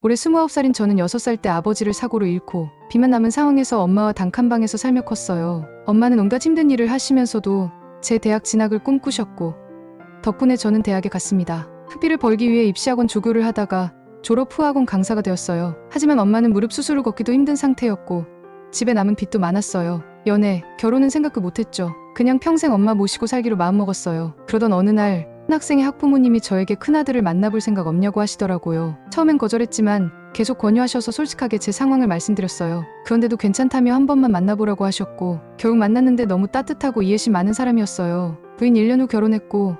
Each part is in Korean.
올해 29살인 저는 6살 때 아버지를 사고로 잃고 비만 남은 상황에서 엄마와 단칸방에서 살며 컸어요. 엄마는 온갖 힘든 일을 하시면서도 제 대학 진학을 꿈꾸셨고 덕분에 저는 대학에 갔습니다. 학비를 벌기 위해 입시학원 조교를 하다가 졸업 후 학원 강사가 되었어요. 하지만 엄마는 무릎 수술을 걷기도 힘든 상태였고 집에 남은 빚도 많았어요. 연애, 결혼은 생각도 못했죠. 그냥 평생 엄마 모시고 살기로 마음먹었어요. 그러던 어느 날 한 학생의 학부모님이 저에게 큰아들을 만나볼 생각 없냐고 하시더라고요. 처음엔 거절했지만 계속 권유하셔서 솔직하게 제 상황을 말씀드렸어요. 그런데도 괜찮다며 한 번만 만나보라고 하셨고 결국 만났는데 너무 따뜻하고 이해심 많은 사람이었어요. 부인 1년 후 결혼했고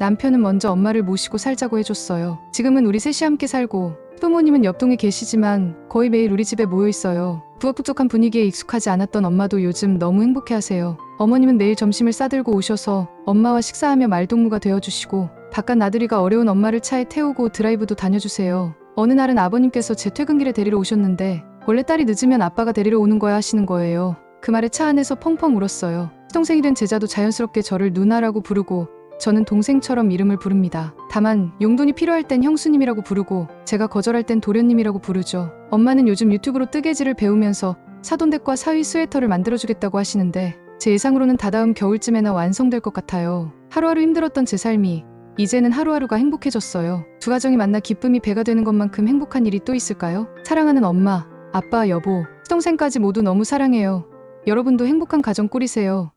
남편은 먼저 엄마를 모시고 살자고 해줬어요. 지금은 우리 셋이 함께 살고 부모님은 옆동에 계시지만 거의 매일 우리 집에 모여 있어요. 부엌부족한 분위기에 익숙하지 않았던 엄마도 요즘 너무 행복해 하세요. 어머님은 매일 점심을 싸들고 오셔서 엄마와 식사하며 말동무가 되어주시고 바깥 나들이가 어려운 엄마를 차에 태우고 드라이브도 다녀주세요. 어느 날은 아버님께서 제 퇴근길에 데리러 오셨는데 원래 딸이 늦으면 아빠가 데리러 오는 거야 하시는 거예요. 그 말에 차 안에서 펑펑 울었어요. 시동생이 된 제자도 자연스럽게 저를 누나라고 부르고 저는 동생처럼 이름을 부릅니다. 다만 용돈이 필요할 땐 형수님이라고 부르고 제가 거절할 땐 도련님이라고 부르죠. 엄마는 요즘 유튜브로 뜨개질을 배우면서 사돈댁과 사위 스웨터를 만들어주겠다고 하시는데 제 예상으로는 다다음 겨울쯤에나 완성될 것 같아요. 하루하루 힘들었던 제 삶이 이제는 하루하루가 행복해졌어요. 두 가정이 만나 기쁨이 배가 되는 것만큼 행복한 일이 또 있을까요? 사랑하는 엄마, 아빠, 여보, 시동생까지 모두 너무 사랑해요. 여러분도 행복한 가정 꾸리세요.